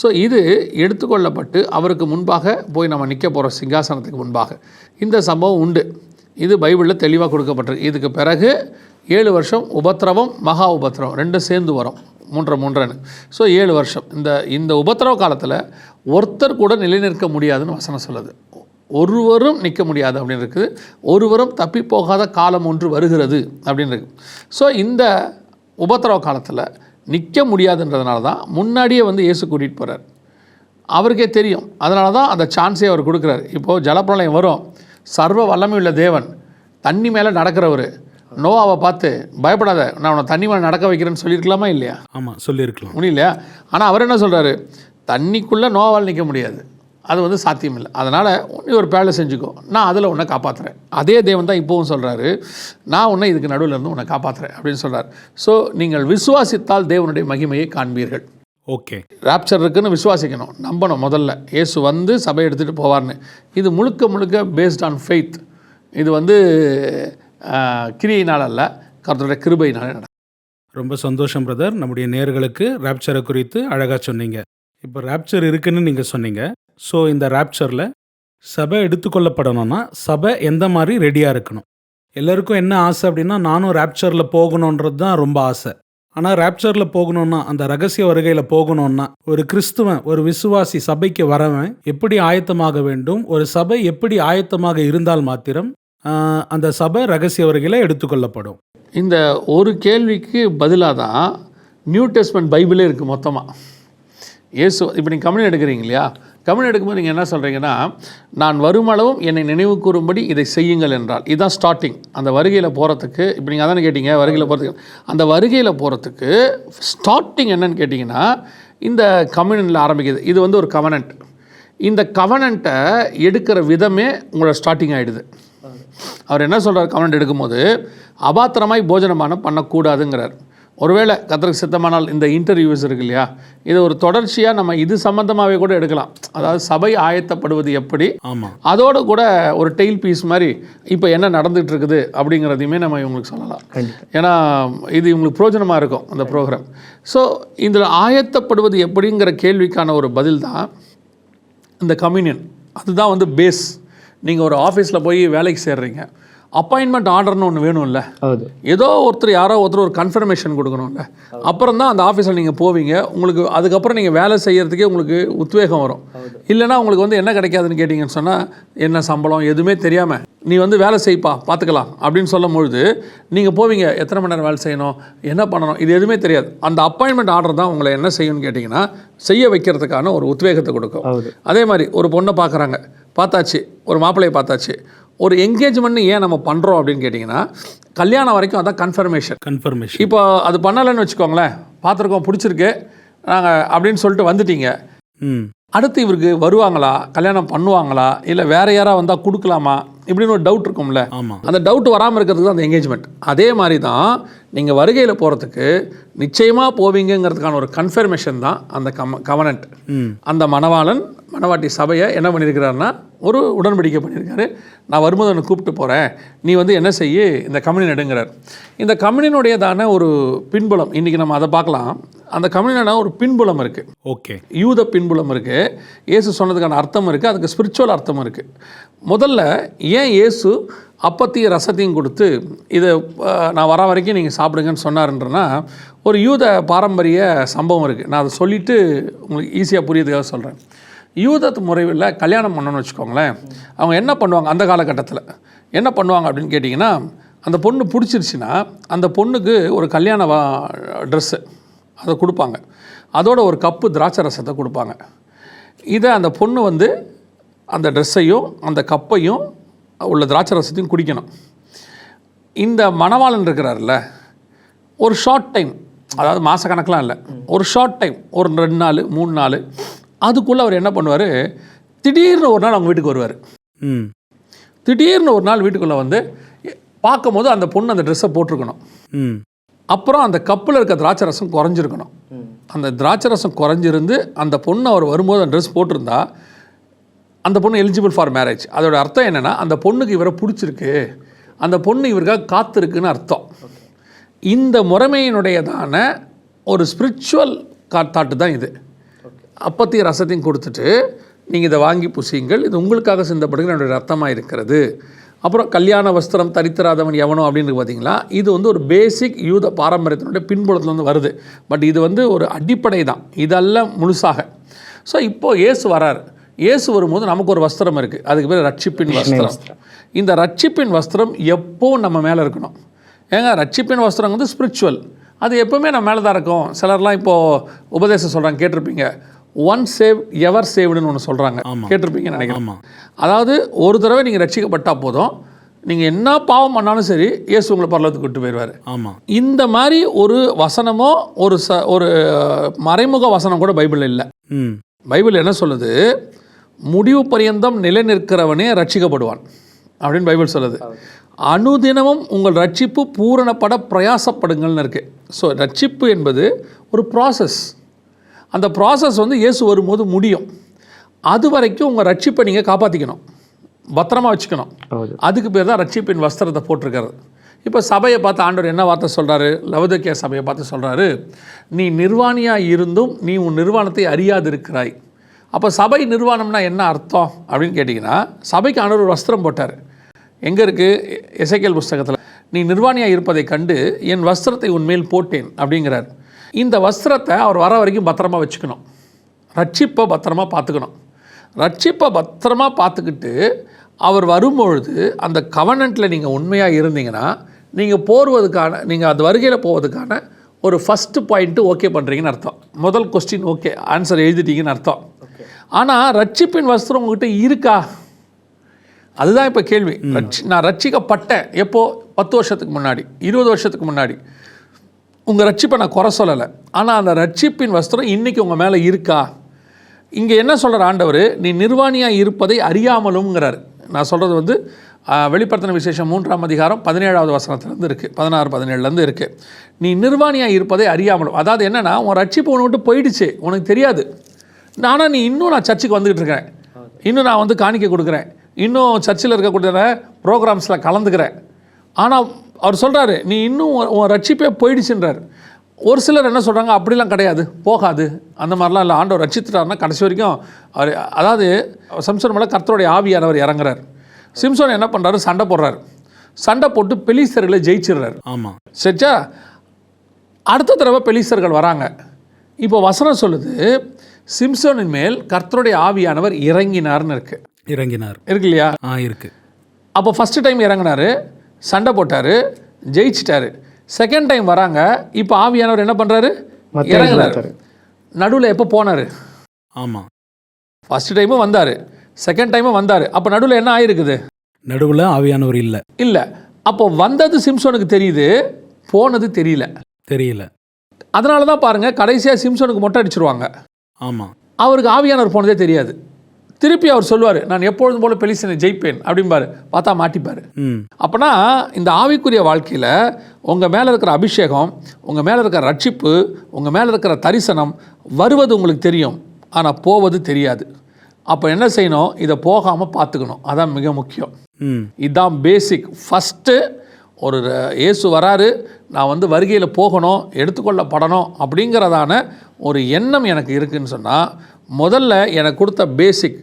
ஸோ இது எடுத்துக்கொள்ளப்பட்டு அவருக்கு முன்பாக போய் நம்ம நிற்க போகிற சிங்காசனத்துக்கு முன்பாக. இந்த சம்பவம் உண்டு. இது பைபிளில் தெளிவாக கொடுக்கப்பட்டிருக்கு. இதுக்கு பிறகு ஏழு வருஷம் உபத்திரவம் மகா உபத்திரவம் ரெண்டும் சேர்ந்து வரும். மூன்றரை மூன்றரைன்னு ஸோ ஏழு வருஷம். இந்த இந்த உபத்திரவ காலத்தில் ஒருத்தர் கூட நிலைநிற்க முடியாதுன்னு வசனம் சொல்லுது. ஒருவரும் நிற்க முடியாது அப்படின்னு இருக்குது ஒருவரும் தப்பி போகாத காலம் ஒன்று வருகிறது அப்படின்னு இருக்கு ஸோ இந்த உபத்திரவ காலத்தில் நிற்க முடியாதுன்றதுனால தான் முன்னாடியே வந்து இயேசு கூட்டிகிட்டு போகிறார் அவருக்கே தெரியும். அதனால தான் அந்த சான்ஸே அவர் கொடுக்குறாரு. இப்போது ஜலப்பிரளயம் வரும். சர்வ வல்லமையுள்ள தேவன் தண்ணி மேலே நடக்கிறவர். நோவாவை பார்த்து பயப்படாத நான் உன்னை தண்ணி மேலே நடக்க வைக்கிறேன்னு சொல்லியிருக்கலாமா இல்லையா? ஆமாம் சொல்லியிருக்கலாம். முடியலையா ஆனால் அவர் என்ன சொல்கிறாரு தண்ணிக்குள்ளே நோவால் நிற்க முடியாது. அது வந்து சாத்தியம் இல்லை அதனால் நீ ஒரு பேலை செஞ்சுக்கோ. நான் அதில் உன்னை காப்பாற்றுறேன் அதே தேவன் தான் இப்போவும் சொல்கிறாரு நான் உன்னை இதுக்கு நடுவில் இருந்து உன்னை காப்பாற்றுறேன் அப்படின்னு சொல்கிறார் ஸோ நீங்கள் விசுவாசித்தால் தேவனுடைய மகிமையை காண்பீர்கள். ஓகே. ராப்சர் இருக்குன்னு விசுவாசிக்கணும். நம்பணும் முதல்ல. இயேசு வந்து சபை எடுத்துகிட்டு போவார்னு. இது முழுக்க முழுக்க பேஸ்ட் ஆன் ஃபெய்த் இது வந்து ஆஹ், கிரியையினால் அல்ல கர்த்தருடைய கிருபையினால நடக்கும் ரொம்ப சந்தோஷம் பிரதர் நம்முடைய நேர்களுக்கு ராப்சரை குறித்து அழகாக சொன்னீங்க. இப்போ ராப்சர் இருக்குன்னு நீங்கள் சொன்னீங்க. ஸோ இந்த ராப்சரில் சபை எடுத்துக்கொள்ளப்படணும்னா சபை எந்த மாதிரி ரெடியாக இருக்கணும்? எல்லாருக்கும் என்ன ஆசை அப்படின்னா நானும் ரேப்சரில் போகணுன்றது தான் ரொம்ப ஆசை. ஆனால் ரேப்சரில் போகணும்னா அந்த ரகசிய வருகையில் போகணும்னா ஒரு கிறிஸ்துவன் ஒரு விசுவாசி சபைக்கு வரவன் எப்படி ஆயத்தமாக வேண்டும்? ஒரு சபை எப்படி ஆயத்தமாக இருந்தால் மாத்திரம் அந்த சபை ரகசிய வருகையில் எடுத்துக்கொள்ளப்படும். இந்த ஒரு கேள்விக்கு பதிலாக தான் நியூ டெஸ்ட்மெண்ட் பைபிளே இருக்குது மொத்தமாக இயேசு இப்போ நீங்கள் கம்யூனி எடுக்கிறீங்க இல்லையா? கமெண்ட் எடுக்கும்போது நீங்கள் என்ன சொல்கிறீங்கன்னா நான் வருமளவும் என்னை நினைவு கூறும்படி இதை செய்யுங்கள் என்றால். இதுதான் ஸ்டார்டிங் அந்த வருகையில் போகிறதுக்கு இப்போ நீங்கள் அதானே கேட்டீங்க வருகையில் போகிறதுக்கு அந்த வருகையில் போகிறதுக்கு ஸ்டார்டிங் என்னன்னு கேட்டிங்கன்னா இந்த கம்யூனில் ஆரம்பிக்குது. இது வந்து ஒரு கவனன்ட் இந்த கவனண்ட்டை எடுக்கிற விதமே உங்களோட ஸ்டார்டிங் ஆகிடுது அவர் என்ன சொல்கிறார் கவனண்ட் எடுக்கும்போது? அபாத்திரமாய் போஜனமானம் பண்ணக்கூடாதுங்கிறார். ஒருவேளை கத்தருக்கு சித்தமானால் இந்த இன்டர்வியூஸ் இருக்கு இல்லையா? இது ஒரு தொடர்ச்சியாக நம்ம இது சம்மந்தமாகவே கூட எடுக்கலாம். அதாவது சபை ஆயத்தப்படுவது எப்படி? ஆமாம் அதோடு கூட ஒரு டெய்ல் பீஸ் மாதிரி இப்போ என்ன நடந்துட்டு இருக்குது அப்படிங்கிறதையுமே நம்ம இவங்களுக்கு சொல்லலாம். ஏன்னா இது இவங்களுக்கு பிரயோஜனமாக இருக்கும் அந்த ப்ரோக்ராம் ஸோ இதில் ஆயத்தப்படுவது எப்படிங்கிற கேள்விக்கான ஒரு பதில் தான் இந்த கம்யூனியன் அதுதான் வந்து பேஸ் நீங்கள் ஒரு ஆஃபீஸில் போய் வேலைக்கு சேர்றீங்க. அப்பாயின்மெண்ட் ஆர்டர்னு ஒன்று வேணும்ல. ஏதோ ஒருத்தர் யாரோ ஒருத்தர் ஒரு கன்ஃபர்மேஷன் கொடுக்கணும்ல. அப்புறம் தான் அந்த ஆஃபீஸில் நீங்கள் போவீங்க. உங்களுக்கு அதுக்கப்புறம் நீங்கள் வேலை செய்கிறதுக்கே உங்களுக்கு உத்வேகம் வரும். இல்லைன்னா உங்களுக்கு வந்து என்ன கிடைக்காதுன்னு கேட்டிங்கன்னு சொன்னால் என்ன சம்பளம் எதுவுமே தெரியாமல் நீ வந்து வேலை செய்ப்பா பார்த்துக்கலாம் அப்படின்னு சொல்லும் பொழுது நீங்கள் போவீங்க எத்தனை மணி நேரம் வேலை செய்யணும்? என்ன பண்ணணும்? இது எதுவுமே தெரியாது. அந்த அப்பாயின்மெண்ட் ஆர்டர் தான் உங்களை என்ன செய்யணும்னு கேட்டிங்கன்னா செய்ய வைக்கிறதுக்கான ஒரு உத்வேகத்தை கொடுக்கும். அதே. மாதிரி ஒரு பொண்ணை பார்க்குறாங்க பார்த்தாச்சு ஒரு மாப்பிள்ளையை பார்த்தாச்சு ஒரு என்கேஜ்மெண்ட் ஏன் நம்ம பண்ணுறோம் அப்படின்னு கேட்டிங்கன்னா கல்யாணம் வரைக்கும் அதான் கன்ஃபர்மேஷன் கன்ஃபர்மேஷன் இப்போ அது பண்ணலைன்னு வச்சுக்கோங்களேன் பார்த்துருக்கோம் பிடிச்சிருக்கு நாங்கள் அப்படின்னு சொல்லிட்டு வந்துட்டீங்க. ம். அடுத்து இவருக்கு வருவாங்களா கல்யாணம் பண்ணுவாங்களா இல்லை வேற யாராக வந்தால் கொடுக்கலாமா? இப்படின்னு ஒரு டவுட் இருக்கும்ல. ஆமாம் அந்த டவுட் வராமல் இருக்கிறதுக்கு தான் அந்த என்கேஜ்மெண்ட் அதே மாதிரி தான் நீங்கள் வருகையில் போகிறதுக்கு நிச்சயமாக போவீங்கங்கிறதுக்கான ஒரு கன்ஃபர்மேஷன் தான் அந்த கம கவனன்ட் அந்த மணவாளன் மணவாட்டி சபையை என்ன பண்ணியிருக்கிறாருன்னா ஒரு உடன்படிக்கை பண்ணியிருக்காரு. நான் வரும்போது உன்னை கூப்பிட்டு போகிறேன் நீ வந்து என்ன செய்ய? இந்த கம்யூனியன் எடுங்கிறார். இந்த கம்யூனியனுடையதான ஒரு பின்புலம் இன்றைக்கி நம்ம அதை பார்க்கலாம். அந்த கம்யூனியனான ஒரு பின்புலம் இருக்குது ஓகே. யூத பின்புலம் இருக்குது இயேசு சொன்னதுக்கான அர்த்தம் இருக்குது அதுக்கு ஸ்பிரிச்சுவல் அர்த்தம் இருக்குது முதல்ல ஏன் இயேசு அப்பத்தையும் ரசத்தையும் கொடுத்து இதை நான் வர வரைக்கும் நீங்கள் சாப்பிடுங்கன்னு சொன்னார்ன்றனா ஒரு யூத பாரம்பரிய சம்பவம் இருக்குது நான் அதை சொல்லிவிட்டு உங்களுக்கு ஈஸியாக புரியுதுக்காக சொல்கிறேன் யூதத்து முறையில் கல்யாணம் பண்ணணும்னு வச்சுக்கோங்களேன். அவங்க என்ன பண்ணுவாங்க அந்த காலகட்டத்தில்? என்ன பண்ணுவாங்க அப்படின்னு கேட்டிங்கன்னா அந்த பொண்ணு பிடிச்சிருச்சுன்னா அந்த பொண்ணுக்கு ஒரு கல்யாண ட்ரெஸ்ஸு அதை கொடுப்பாங்க. அதோட ஒரு கப்பு திராட்சை ரசத்தை கொடுப்பாங்க. இதை அந்த பொண்ணு வந்து அந்த ட்ரெஸ்ஸையும் அந்த கப்பையும் உள்ள திராட்சை ரசத்தையும் குடிக்கணும். இந்த மணவாளன் இருக்கிறார்ல ஒரு ஷார்ட் டைம் அதாவது மாதக்கணக்கெலாம் இல்லை ஒரு ஷார்ட் டைம் ஒரு ரெண்டு நாள் மூணு நாள் அதுக்குள்ளே அவர் என்ன பண்ணுவார்? திடீர்னு ஒரு நாள் அவங்க வீட்டுக்கு வருவார். ம். திடீர்னு ஒரு நாள் வீட்டுக்குள்ளே வந்து பார்க்கும்போது அந்த பொண்ணு அந்த ட்ரெஸ்ஸை போட்டிருக்கணும். ம். அப்புறம் அந்த கப்பில் இருக்க திராட்சை ரசம் குறைஞ்சிருக்கணும். அந்த திராட்சை ரசம் குறைஞ்சிருந்து அந்த பொண்ணு அவர் வரும்போது அந்த ட்ரெஸ் போட்டிருந்தா அந்த பொண்ணு எலிஜிபிள் ஃபார் மேரேஜ் அதோட அர்த்தம் என்னென்னா அந்த பொண்ணுக்கு இவரை பிடிச்சிருக்கு. அந்த பொண்ணு இவருக்காக காத்திருக்குன்னு அர்த்தம். இந்த முறைமையினுடையதான ஒரு ஸ்பிரிச்சுவல் தாட்டு தான் இது. அப்பத்தையும் ரசத்தையும் கொடுத்துட்டு நீங்கள் இதை வாங்கி புசியுங்கள். இது உங்களுக்காக சிந்தப்படுகிற என்னுடைய ரத்தமாக இருக்கிறது. அப்புறம் கல்யாண வஸ்திரம் தரித்திராதவன் எவனோ அப்படின்னு பார்த்தீங்களா? இது வந்து ஒரு பேசிக் யூத பாரம்பரியத்தினுடைய பின்புலத்துலேருந்து வருது. பட் இது வந்து ஒரு அடிப்படை தான் இதெல்லாம் முழுசாக. ஸோ இப்போது இயேசு வரார். இயேசு வரும்போது நமக்கு ஒரு வஸ்திரம் இருக்குது அதுக்கு பேர் ரட்சிப்பின் வஸ்திரம். இந்த ரட்சிப்பின் வஸ்திரம் எப்போவும் நம்ம மேலே இருக்கணும். ஏங்க ரட்சிப்பின் வஸ்திரம் வந்து ஸ்பிரிச்சுவல் அது எப்பவுமே நம்ம மேலே தான் இருக்கும். சிலர்லாம் இப்போது உபதேசம் சொல்கிறாங்க கேட்டிருப்பீங்க. ஒன் சேவ் எவர் சேவ்டுன்னு ஒன்று சொல்கிறாங்க கேட்டிருப்பீங்கன்னு நினைக்கிறேன். ஆமாம் அதாவது ஒரு தடவை நீங்கள் ரட்சிக்கப்பட்டால் போதும். நீங்கள் என்ன பாவம் பண்ணாலும் சரி இயேசு உங்களை பரலத்துக்கு விட்டு போயிடுவார் ஆமாம் இந்த மாதிரி ஒரு வசனமோ ஒரு ச ஒரு மறைமுக வசனம் கூட பைபிளில் இல்லை. ம். பைபிள் என்ன சொல்லுது? முடிவு பரியந்தம் நிலை நிற்கிறவனே ரட்சிக்கப்படுவான் அப்படின்னு பைபிள் சொல்லுது. அனுதினமும் உங்கள் ரட்சிப்பு பூரணப்பட பிரயாசப்படுங்கள்னு இருக்குது ஸோ ரட்சிப்பு என்பது ஒரு ப்ராசஸ் அந்த ப்ராசஸ் வந்து இயேசு வரும்போது முடியும். அது வரைக்கும் உங்கள் ரட்சிப்பை நீங்கள் காப்பாற்றிக்கணும் பத்திரமா வச்சுக்கணும். அதுக்கு பேர் தான் ரட்சிப்பின் வஸ்திரத்தை போட்டிருக்கிறது. இப்போ சபையை பார்த்து ஆண்டவர் என்ன வார்த்தை சொல்கிறாரு லவதக்கிய சபையை பார்த்து சொல்கிறாரு நீ நிர்வாணியாக இருந்தும் நீ உன் நிர்வாணத்தை அறியாது இருக்கிறாய் அப்போ சபை நிர்வாணம்னா என்ன அர்த்தம் அப்படின்னு கேட்டிங்கன்னா சபைக்கு ஆண்டவர் வஸ்திரம் போட்டார். எங்கே இருக்குது இசைக்கல் புஸ்தகத்தில் நீ நிர்வாணியாக இருப்பதை கண்டு என் வஸ்திரத்தை உண்மையில் போட்டேன் அப்படிங்கிறார். இந்த வஸ்திரத்தை அவர் வர வரைக்கும் பத்திரமா வச்சுக்கணும். ரட்சிப்பை பத்திரமா பார்த்துக்கணும். ரட்சிப்பை பத்திரமா பார்த்துக்கிட்டு அவர் வரும்பொழுது அந்த கவனண்ட்டில் நீங்கள் உண்மையாக இருந்தீங்கன்னா நீங்கள் போடுவதுக்கான நீங்கள் அந்த வருகையில் போவதுக்கான ஒரு ஃபஸ்ட்டு பாயிண்ட்டு ஓகே பண்ணுறீங்கன்னு அர்த்தம். முதல் கொஸ்டின் ஓகே ஆன்சர் எழுதிட்டீங்கன்னு அர்த்தம். ஆனால் ரட்சிப்பின் வஸ்திரம் உங்ககிட்ட இருக்கா? அதுதான் இப்போ கேள்வி. ரட்சி நான் ரட்சிக்கப்பட்டேன். எப்போ? பத்து வருஷத்துக்கு முன்னாடி இருபது வருஷத்துக்கு முன்னாடி. உங்கள் ரட்சிப்பை நான் குறை சொல்லலை. ஆனால் அந்த ரட்சிப்பின் வஸ்திரம் இன்றைக்கி உங்கள் மேலே இருக்கா? இங்கே என்ன சொல்கிற ஆண்டவர்? நீ நிர்வாணியாக இருப்பதை அறியாமலும்ங்கிறார். நான் சொல்கிறது வந்து வெளிப்படுத்தின விசேஷம் மூன்றாம் அதிகாரம் பதினேழாவது வசனத்துலேருந்து இருக்குது பதினாறு பதினேழுலேருந்து இருக்குது நீ நிர்வாணியாக இருப்பதை அறியாமலும் அதாவது என்னென்னா உன் ரட்சிப்பு உன்னை விட்டு போயிடுச்சு. உனக்கு தெரியாது. ஆனால் நீ இன்னும் நான் சர்ச்சுக்கு வந்துக்கிட்டு இருக்கிறேன். இன்னும் நான் வந்து காணிக்கை கொடுக்குறேன். இன்னும் சர்ச்சில் இருக்கக்கூடிய ப்ரோக்ராம்ஸில் கலந்துக்கிறேன். ஆனால் அவர் சொல்கிறாரு நீ இன்னும் உன் ரட்சிப்பே போயிடுச்சுன்றார். ஒரு சிலர் என்ன சொல்கிறாங்க அப்படிலாம் கிடையாது போகாது. அந்த மாதிரிலாம் இல்லை. ஆண்டவர் ரட்சித்துட்டாருன்னா கடைசி வரைக்கும் அவர் அதாவது சம்சன் மேலே கர்த்தருடைய ஆவியானவர் இறங்குறார். சிம்சோன் என்ன பண்ணுறாரு சண்டை போடுறாரு. சண்டை போட்டு பெலிஸ்தர்களை ஜெயிச்சிடுறாரு. ஆமாம் சரிச்சா அடுத்த தடவை பெலிஸ்தர்கள் வராங்க. இப்போ வசனம் சொல்லுது சிம்சோனின் மேல் கர்த்தருடைய ஆவியானவர் இறங்கினார்னு இருக்கு. இறங்கினார். இருக்கு இல்லையா? ஆ இருக்கு. அப்போ ஃபஸ்ட்டு டைம் இறங்கினார் சண்டை போட்டாரு ஜெயிச்சிட்டாரு. செகண்ட் டைம் வராங்க இப்போ ஆவியானவர் என்ன பண்ணுறாரு இறங்கினார். நடுவில் எப்போ போனார்? ஆமாம் ஃபர்ஸ்ட் டைமும் வந்தார் செகண்ட் டைமும் வந்தார். அப்போ நடுவில் என்ன ஆயிருக்குது? நடுவில் ஆவியானவர் இல்லை. இல்லை. அப்போ வந்தது சிம்சோனுக்கு தெரியுது போனது தெரியல. தெரியல. அதனால தான் பாருங்கள் கடைசியாக சிம்சோனுக்கு மொட்டை அடிச்சிருவாங்க. ஆமாம் அவருக்கு ஆவியானவர் போனதே தெரியாது. திருப்பி அவர் சொல்லுவார் நான் எப்பொழுதும் போல பெலிசனை ஜெயிப்பேன் அப்படிம்பாரு. பார்த்தா மாட்டிப்பார். ம். அப்போனா இந்த ஆவிக்குரிய வாழ்க்கையில் உங்கள் மேலே இருக்கிற அபிஷேகம் உங்கள் மேலே இருக்கிற ரட்சிப்பு உங்கள் மேலே இருக்கிற தரிசனம் வருவது உங்களுக்கு தெரியும். ஆனால் போவது தெரியாது. அப்போ என்ன செய்யணும்? இதை போகாமல் பார்த்துக்கணும். அதான் மிக முக்கியம். ம். இதுதான் பேசிக் ஃபஸ்ட்டு ஒரு இயேசு வராரு நான் வந்து வருகையில் போகணும் எடுத்துக்கொள்ளப்படணும் அப்படிங்கிறதான ஒரு எண்ணம் எனக்கு இருக்குன்னு சொன்னால் முதல்ல எனக்கு கொடுத்த பேசிக்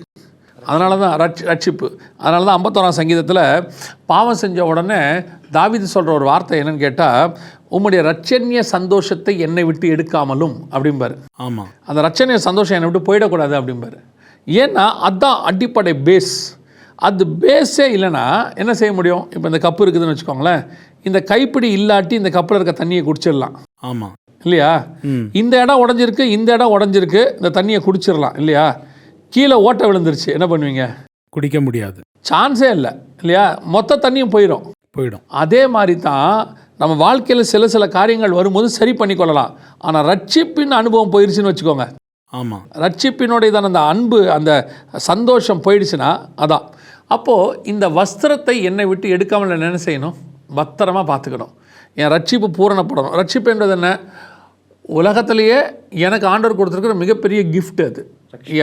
அதனால தான் ரட்சி ரட்சிப்பு. அதனால தான் ஐம்பத்தோராம் சங்கீதத்தில் பாவம் செஞ்ச உடனே தாவீது சொல்கிற ஒரு வார்த்தை என்னன்னு கேட்டால் உம்முடைய ரட்சண்ய சந்தோஷத்தை என்னை விட்டு எடுக்காமலும் அப்படிம்பாரு. ஆமாம் அந்த ரட்சணைய சந்தோஷம் என்னை விட்டு போயிடக்கூடாது அப்படிம்பாரு. ஏன்னா அதுதான் அடிப்படை பேஸ் அது பேஸே இல்லைன்னா என்ன செய்ய முடியும்? இப்போ இந்த கப்பு இருக்குதுன்னு வச்சுக்கோங்களேன். இந்த கைப்பிடி இல்லாட்டி இந்த கப்பில் இருக்க தண்ணியை குடிச்சிடலாம். ஆமாம் இல்லையா? இந்த இடம் உடஞ்சிருக்கு இந்த இடம் உடஞ்சிருக்கு இந்த தண்ணியை குடிச்சிடலாம் இல்லையா? கீழே ஓட்டை விழுந்துருச்சு. என்ன பண்ணுவீங்க? குடிக்க முடியாது. சான்ஸே இல்லை இல்லையா? மொத்த தண்ணியும் போயிடும். போயிடும். அதே மாதிரி தான் நம்ம வாழ்க்கையில் சில சில காரியங்கள் வரும்போது சரி பண்ணிக்கொள்ளலாம். ஆனால் ரட்சிப்பின் அனுபவம் போயிருச்சுன்னு வச்சுக்கோங்க. ஆமாம் ரட்சிப்பினுடையதான அந்த அன்பு அந்த சந்தோஷம் போயிடுச்சுன்னா அதான். அப்போது இந்த வஸ்திரத்தை என்னை விட்டு எடுக்காமல் என்ன செய்யணும்? பத்திரமா பார்த்துக்கணும். என் ரட்சிப்பு பூரணப்படணும். ரட்சிப்பு என்றது என்ன? உலகத்திலேயே எனக்கு ஆண்டவர் கொடுத்துருக்கிற மிகப்பெரிய gift அது.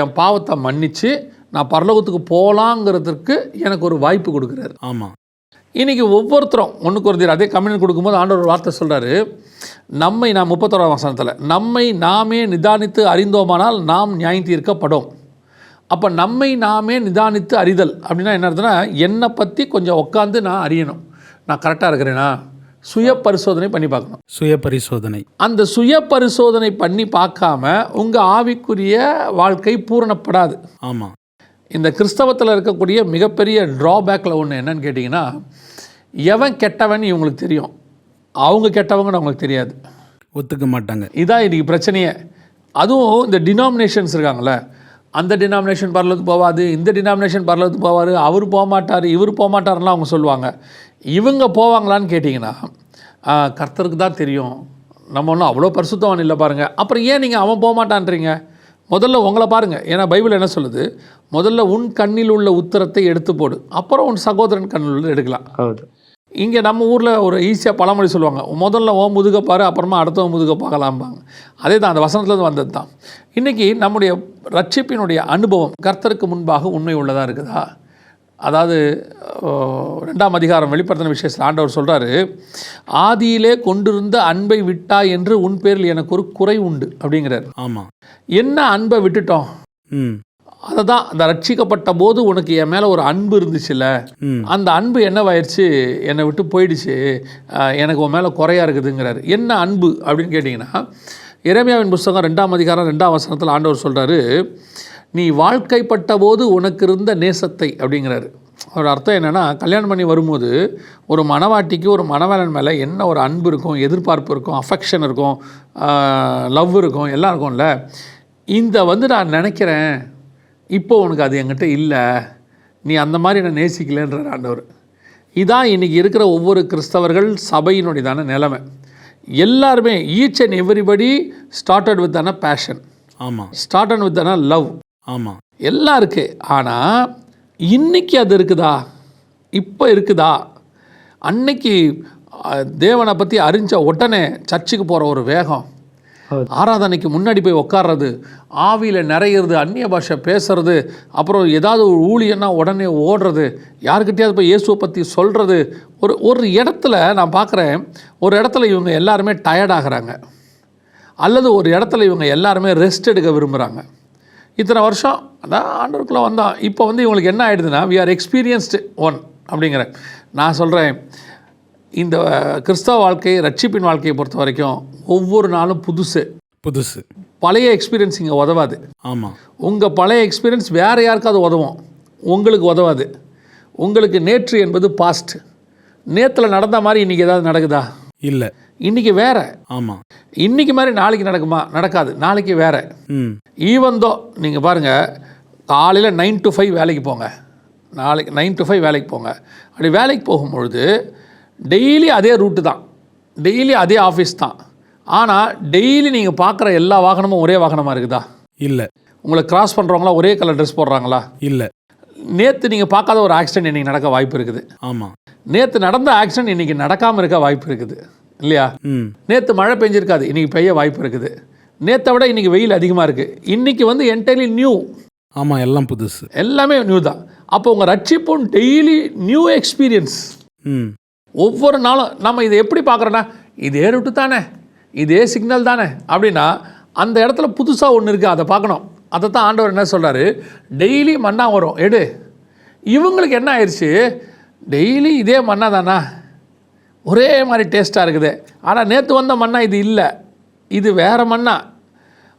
என் பாவத்தை மன்னித்து நான் பரலோகத்துக்கு போகலாங்கிறதுக்கு எனக்கு ஒரு வாய்ப்பு கொடுக்குறாரு. ஆமாம் இன்றைக்கி ஒவ்வொருத்தரும் ஒன்றுக்கு ஒரு அதே கம்யூனிட் கொடுக்கும்போது ஆண்டவர் ஒரு வார்த்தை சொல்கிறாரு நம்மை நான் முப்பத்தோராம் வசனத்தில் நம்மை நாமே நிதானித்து அறிந்தோமானால் நாம் நியாயம் தீர்க்கப்படும். அப்போ நம்மை நாமே நிதானித்து அறிதல் அப்படின்னா என்ன அர்த்தம்னா என்னை பற்றி கொஞ்சம் உட்காந்து நான் அறியணும். நான் கரெக்டாக இருக்கிறேனா? சுய பரிசோதனை பண்ணி பார்க்கணும். சுய பரிசோதனை. அந்த சுய பரிசோதனை பண்ணி பார்க்காம உங்கள் ஆவிக்குரிய வாழ்க்கை பூரணப்படாது. ஆமாம் இந்த கிறிஸ்தவத்தில் இருக்கக்கூடிய மிகப்பெரிய ட்ராபேக்கில் ஒன்று என்னன்னு கேட்டிங்கன்னா எவன் கெட்டவன் இவங்களுக்கு தெரியும். அவங்க கெட்டவங்கன்னு அவங்களுக்கு தெரியாது. ஒத்துக்க மாட்டாங்க. இதான் இன்றைக்கி பிரச்சனையே. அதுவும் இந்த டினாமினேஷன்ஸ் இருக்காங்களே அந்த டினாமினேஷன் பரலத்துக்கு போவாது இந்த டினாமினேஷன் பரலத்துக்கு போவார் அவர் போக மாட்டார் இவர் போக மாட்டாருலாம் அவங்க சொல்லுவாங்க. இவங்க போவாங்களான்னு கேட்டிங்கன்னா கர்த்தருக்கு தான் தெரியும். நம்ம ஒன்றும் அவ்வளோ பரிசுத்தவன் இல்லை பாருங்கள் அப்புறம் ஏன் நீங்கள் அவன் போக மாட்டான்றீங்க? முதல்ல உங்களை பாருங்கள் ஏன்னா பைபிள் என்ன சொல்லுது? முதல்ல உன் கண்ணில் உள்ள உத்தரத்தை எடுத்து போடு. அப்புறம் உன் சகோதரன் கண்ணில் உள்ள எடுக்கலாம். இங்கே நம்ம ஊரில் ஒரு ஈஸியாக பழமொழி சொல்லுவாங்க முதல்ல ஓ முதுக பாரு அப்புறமா அடுத்தவன் முதுக பார்க்கலாம்பாங்க. அதே தான் அந்த வசனத்துலேருந்து வந்தது தான். இன்றைக்கி நம்முடைய ரட்சிப்பினுடைய அனுபவம் கர்த்தருக்கு முன்பாக உண்மை உள்ளதாக இருக்குதா? அதாவது ரெண்டாம் அதிகாரம் வெளிப்படுத்தின விஷயத்தில் ஆண்டவர் சொல்கிறாரு ஆதியிலே கொண்டிருந்த அன்பை விட்டா என்று உன் பேரில் எனக்கு ஒரு குறை உண்டு அப்படிங்கிறார். ஆமாம் என்ன அன்பை விட்டுட்டோம்? ம். அதை தான் அந்த ரட்சிக்கப்பட்ட போது உனக்கு என் மேலே ஒரு அன்பு இருந்துச்சுல்ல? அந்த அன்பு என்னவாயிருச்சு? என்னை விட்டு போயிடுச்சு. எனக்கு உன் மேலே குறையா இருக்குதுங்கிறாரு. என்ன அன்பு அப்படின்னு கேட்டிங்கன்னா இறைமையாவின் புஸ்தகம் ரெண்டாம் அதிகாரம் ரெண்டாம் வசனத்தில் ஆண்டவர் சொல்கிறாரு நீ வாழ்க்கைப்பட்ட போது உனக்கு இருந்த நேசத்தை அப்படிங்கிறாரு. ஒரு அர்த்தம் என்னென்னா கல்யாணம் பண்ணி வரும்போது ஒரு மணவாட்டிக்கு ஒரு மணவாளன் மேலே என்ன ஒரு அன்பு இருக்கும் எதிர்பார்ப்பு இருக்கும் அஃபெக்ஷன் இருக்கும் லவ் இருக்கும் எல்லாம் இருக்கும்ல. இந்த வந்து நான் நினைக்கிறேன் இப்போ உனக்கு அது என்கிட்ட இல்லை. நீ அந்த மாதிரி என்னை நேசிக்கலன்றார் ஆண்டவர். இதான் இன்றைக்கி இருக்கிற ஒவ்வொரு கிறிஸ்தவர்கள் சபையினுடையதான நிலைமை. எல்லாருமே each and everybody started with a passion ஆமாம் ஸ்டார்டட் வித் அன லவ் ஆமாம் எல்லாம் இருக்குது ஆனால் இன்னைக்கு அது இருக்குதா? இப்போ இருக்குதா? அன்னைக்கு தேவனை பற்றி அறிஞ்ச உடனே சர்ச்சுக்கு போகிற ஒரு வேகம். ஆராதனைக்கு முன்னாடி போய் உட்கார்றது ஆவியில் நிறையிறது அந்நிய பாஷை பேசுறது அப்புறம் ஏதாவது ஒரு ஊழியன்னா உடனே ஓடுறது யாருக்கிட்டையாவது போய் இயேசுவை பற்றி சொல்கிறது ஒரு ஒரு இடத்துல நான் பார்க்குறேன் ஒரு இடத்துல இவங்க எல்லாருமே டயர்டாகிறாங்க ஆகுறாங்க. அல்லது ஒரு இடத்துல இவங்க எல்லாருமே ரெஸ்ட் எடுக்க விரும்புகிறாங்க இத்தனை வருஷம் அதான் ஆண்டவருக்குள்ளே வந்தான். இப்போ வந்து இவங்களுக்கு என்ன ஆகிடுதுன்னா வி ஆர் எக்ஸ்பீரியன்ஸ்டு ஒன் அப்படிங்கிறேன் நான் சொல்கிறேன் இந்த கிறிஸ்தவ வாழ்க்கை ரட்சிப்பின் வாழ்க்கையை பொறுத்த வரைக்கும் ஒவ்வொரு நாளும் புதுசு. புதுசு. பழைய எக்ஸ்பீரியன்ஸ் இங்கே உதவாது. ஆமாம் உங்கள் பழைய எக்ஸ்பீரியன்ஸ் வேறு யாருக்காவது உதவும். உங்களுக்கு உதவாது. உங்களுக்கு நேற்று என்பது பாஸ்ட் நேத்தில் நடந்த மாதிரி இன்றைக்கி ஏதாவது நடக்குதா? இல்லை. இன்றைக்கி வேற. ஆமாம் இன்றைக்கி மாதிரி நாளைக்கு நடக்குமா? நடக்காது. நாளைக்கு வேற. ம். ஈவந்தோ நீங்கள் பாருங்கள் காலையில் நைன் to ஃபைவ் வேலைக்கு போங்க. நாளைக்கு நைன் to ஃபைவ் வேலைக்கு போங்க. அப்படி வேலைக்கு போகும்பொழுது டெய்லி அதே ரூட்டு தான். டெய்லி அதே ஆஃபீஸ் தான். ஆனால் டெய்லி நீங்கள் பார்க்குற எல்லா வாகனமும் ஒரே வாகனமாக இருக்குதா? இல்லை. உங்களை கிராஸ் பண்ணுறவங்களாம் ஒரே கலர் ட்ரெஸ் போடுறாங்களா? இல்லை. நேற்று நீங்கள் பார்க்காத ஒரு ஆக்சிடென்ட் இன்றைக்கி நடக்க வாய்ப்பு இருக்குது. ஆமாம் நேற்று நடந்த ஆக்சிடென்ட் இன்றைக்கி நடக்காமல் இருக்க வாய்ப்பு இருக்குது. இல்லையா? நேற்று மழை பெஞ்சிருக்காது இன்றைக்கி பெய்ய வாய்ப்பு இருக்குது. நேற்றை விட இன்றைக்கி வெயில் அதிகமாக இருக்குது இன்றைக்கி வந்து என்டையர்லி நியூ ஆமாம் எல்லாம் புதுசு. எல்லாமே நியூ தான். அப்போ உங்கள் ரட்சிப்பும் டெய்லி நியூ எக்ஸ்பீரியன்ஸ் ம். ஒவ்வொரு நாளும் நம்ம இதை எப்படி பார்க்குறோன்னா இதே ரூட்டு தானே இதே சிக்னல் தானே. அப்படின்னா அந்த இடத்துல புதுசாக ஒன்று இருக்குது அதை பார்க்கணும். அதை தான் ஆண்டவர் என்ன சொல்கிறாரு டெய்லி மண்ணா வரும். எடு. இவங்களுக்கு என்ன ஆயிடுச்சு டெய்லி இதே மண்ணா தானா? ஒரே மாதிரி டேஸ்ட்டாக இருக்குது. ஆனால் நேற்று வந்த மண்ணா இது இல்லை. இது வேறு மண்ணா.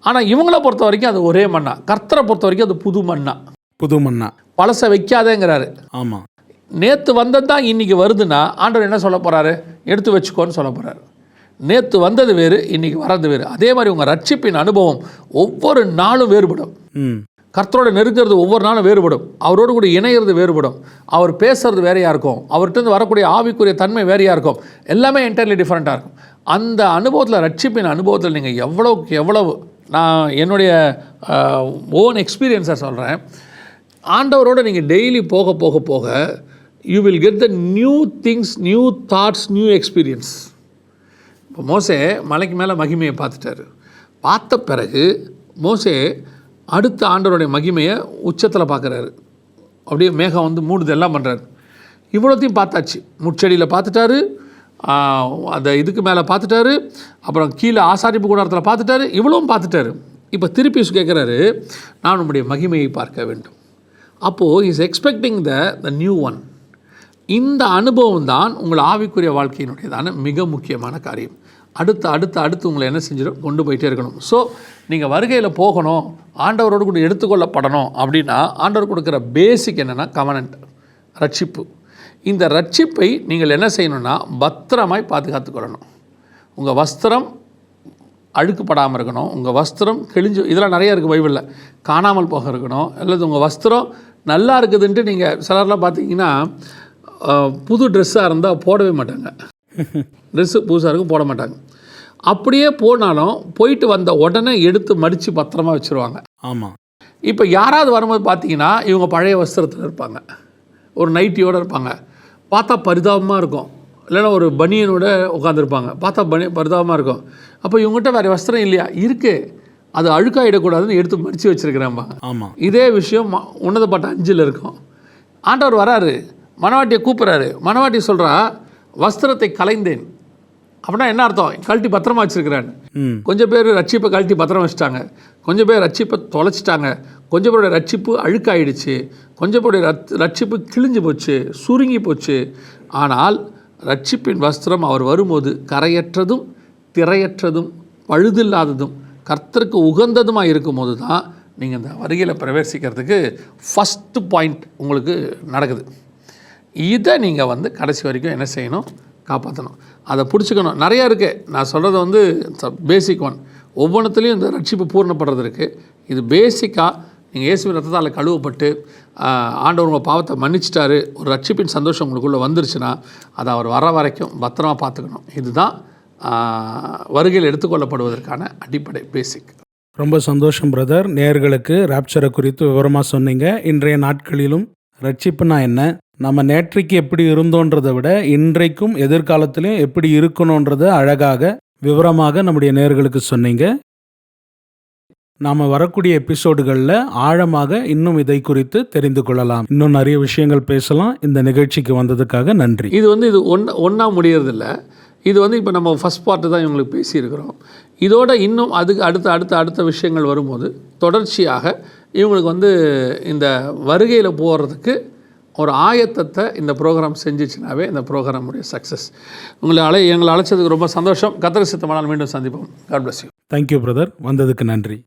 ஆனால் இவங்கள பொறுத்த வரைக்கும் அது ஒரே மண்ணா. கர்த்தரை பொறுத்த வரைக்கும் அது புது மண்ணா. புது மண்ணா. பழசை வைக்காதேங்கிறாரு. ஆமாம் நேற்று வந்தது தான் இன்றைக்கி வருதுன்னா ஆண்டவர் என்ன சொல்ல போகிறாரு எடுத்து வச்சுக்கோன்னு சொல்ல போகிறாரு நேற்று வந்தது வேறு இன்றைக்கி வர்றது வேறு. அதே மாதிரி உங்கள் ரட்சிப்பின் அனுபவம் ஒவ்வொரு நாளும் வேறுபடும். ம். கர்த்தரோட நெருங்கிறது ஒவ்வொரு நாளும் வேறுபடும். அவரோடு கூட இணையிறது வேறுபடும். அவர் பேசுறது வேறையாக இருக்கும். அவர்கிட்ட வரக்கூடிய ஆவிக்குரிய தன்மை வேறையாக இருக்கும். எல்லாமே என்டையர்லி டிஃப்ரெண்ட்டாக இருக்கும். அந்த அனுபவத்தில் ரட்சிப்பின் அனுபவத்தில் நீங்கள் எவ்வளவுக்கு எவ்வளவு நான் என்னுடைய ஓன் எக்ஸ்பீரியன்ஸை சொல்கிறேன் ஆண்டவரோட நீங்கள் டெய்லி போக போக போக you will get the new things new thoughts new experience இப்போ மோசே மலைக்கு மேலே மகிமையை பார்த்துட்டாரு. பார்த்த பிறகு மோசே அடுத்த ஆண்டவருடைய மகிமையை உச்சத்தில் பார்க்குறாரு. அப்படியே மேகம் வந்து மூடுது எல்லாம் பண்ணுறாரு இவ்வளோத்தையும் பார்த்தாச்சு. முட்செடியில் பார்த்துட்டாரு. அந்த இதுக்கு மேலே பார்த்துட்டாரு. அப்புறம் கீழே ஆசாரிப்பு கூடாரத்தில் பார்த்துட்டாரு. இவ்வளவும் பார்த்துட்டாரு. இப்போ திருப்பி கேட்குறாரு நான் உன்னுடைய மகிமையை பார்க்க வேண்டும். அப்போது is expecting the the new one இந்த அனுபவம் தான் உங்கள் ஆவிக்குரிய வாழ்க்கையினுடையதான மிக முக்கியமான காரியம். அடுத்து அடுத்து அடுத்து உங்களை என்ன செஞ்சிடும்? கொண்டு போயிட்டே இருக்கணும். ஸோ நீங்கள் வருகையில் போகணும் ஆண்டவரோடு கூட எடுத்துக்கொள்ளப்படணும் அப்படின்னா ஆண்டவர் கொடுக்குற பேசிக் என்னென்னா கவனன்ட் ரட்சிப்பு. இந்த ரட்சிப்பை நீங்கள் என்ன செய்யணும்னா பத்திரமாய் பாதுகாத்து கொள்ளணும். உங்கள் வஸ்திரம் அழுக்குப்படாமல் இருக்கணும். உங்கள் வஸ்திரம் கிழிஞ்சு இதெல்லாம் நிறைய இருக்குது பைபிளில். காணாமல் போக இருக்கணும். அல்லது உங்கள் வஸ்திரம் நல்லா இருக்குதுன்ட்டு நீங்கள் சிலர்லாம் பார்த்தீங்கன்னா புது ட்ரெஸ்ஸாக இருந்தால் போடவே மாட்டாங்க. ட்ரெஸ்ஸு புதுசாக இருக்கும் போட மாட்டாங்க. அப்படியே போனாலும் போயிட்டு வந்த உடனே எடுத்து மடித்து பத்திரமா வச்சுருவாங்க. ஆமாம் இப்போ யாராவது வரும்போது பார்த்தீங்கன்னா இவங்க பழைய வஸ்திரத்தில் இருப்பாங்க. ஒரு நைட்டியோடு இருப்பாங்க. பார்த்தா பரிதாபமாக இருக்கும். இல்லைன்னா ஒரு பனியனோட உட்காந்துருப்பாங்க பார்த்தா பனி பரிதாபமாக இருக்கும். அப்போ இவங்ககிட்ட வேறு வஸ்திரம் இல்லையா? இருக்கு. அது அழுக்காயிடக்கூடாதுன்னு எடுத்து மடித்து வச்சுருக்கிறேன்பாங்க ஆமாம் இதே விஷயம் உன்னதப்பட்ட அஞ்சில் இருக்கும். ஆண்டவர் வராரு. மணவாட்டியை கூப்பிட்றாரு. மணவாட்டி சொல்கிறா வஸ்திரத்தை கலைந்தேன். அப்படின்னா என்ன அர்த்தம்? கழட்டி பத்திரமா வச்சிருக்கிறேன் ம். கொஞ்சம் பேர் ரட்சிப்பை கழட்டி பத்திரம் வச்சுட்டாங்க. கொஞ்சம் பேர் ரட்சிப்பை தொலைச்சிட்டாங்க. கொஞ்சம் பேருடைய ரட்சிப்பு அழுக்காயிடுச்சு. கொஞ்சம் பேருடைய ரத் ரட்சிப்பு கிழிஞ்சு போச்சு சுருங்கி போச்சு. ஆனால் ரட்சிப்பின் வஸ்திரம் அவர் வரும்போது கரையற்றதும் திரையற்றதும் பழுதில்லாததும் கர்த்தருக்கு உகந்ததுமாக இருக்கும்போது தான் நீங்கள் இந்த வருகையில் பிரவேசிக்கிறதுக்கு ஃபஸ்ட்டு பாயிண்ட் உங்களுக்கு நடக்குது. இதை நீங்கள் வந்து கடைசி வரைக்கும் என்ன செய்யணும்? காப்பாற்றணும் அதை பிடிச்சிக்கணும். நிறையா இருக்குது நான் சொல்கிறது வந்து பேசிக் ஒன் ஒவ்வொன்றத்துலேயும் இந்த ரட்சிப்பு பூர்ணப்படுறது இருக்குது இது பேசிக்காக நீங்கள் இயேசு ரத்தத்தால் கழுவப்பட்டு ஆண்டவர் உங்கள் பாவத்தை மன்னிச்சிட்டாரு ஒரு ரட்சிப்பின் சந்தோஷம் உங்களுக்குள்ளே வந்துருச்சுன்னா அதை அவர் வர வரைக்கும் பத்திரமா பார்த்துக்கணும். இதுதான் வருகையில் எடுத்துக்கொள்ளப்படுவதற்கான அடிப்படை பேசிக் ரொம்ப சந்தோஷம் பிரதர் நேர்களுக்கு ராப்சரை குறித்து விவரமாக சொன்னீங்க. இன்றைய நாட்களிலும் ரட்சிப்புனா என்ன? நம்ம நேற்றைக்கு எப்படி இருந்தோன்றதை விட இன்றைக்கும் எதிர்காலத்திலையும் எப்படி இருக்கணுன்றதை அழகாக விவரமாக நம்முடைய நேர்களுக்கு சொன்னீங்க. நாம் வரக்கூடிய எபிசோடுகளில் ஆழமாக இன்னும் இதை குறித்து தெரிந்து கொள்ளலாம். இன்னும் நிறைய விஷயங்கள் பேசலாம். இந்த நிகழ்ச்சிக்கு வந்ததுக்காக நன்றி. இது வந்து இது ஒன் ஒன்றா முடியறதில்ல. இது வந்து இப்போ நம்ம ஃபஸ்ட் பார்ட்டு தான் இவங்களுக்கு பேசியிருக்கிறோம். இதோட இன்னும் அதுக்கு அடுத்த அடுத்த அடுத்த விஷயங்கள் வரும்போது தொடர்ச்சியாக இவங்களுக்கு வந்து இந்த வருகையில் போகிறதுக்கு ஒரு ஆயத்தத்தை இந்த ப்ரோக்ராம் செஞ்சிச்சுனாவே இந்த ப்ரோக்ராமுடைய சக்ஸஸ் உங்களை அழை எங்களை அழைச்சதுக்கு ரொம்ப சந்தோஷம். கத்திர சித்தமானால் மீண்டும் சந்திப்போம். God bless you thank you brother வந்ததுக்கு நன்றி.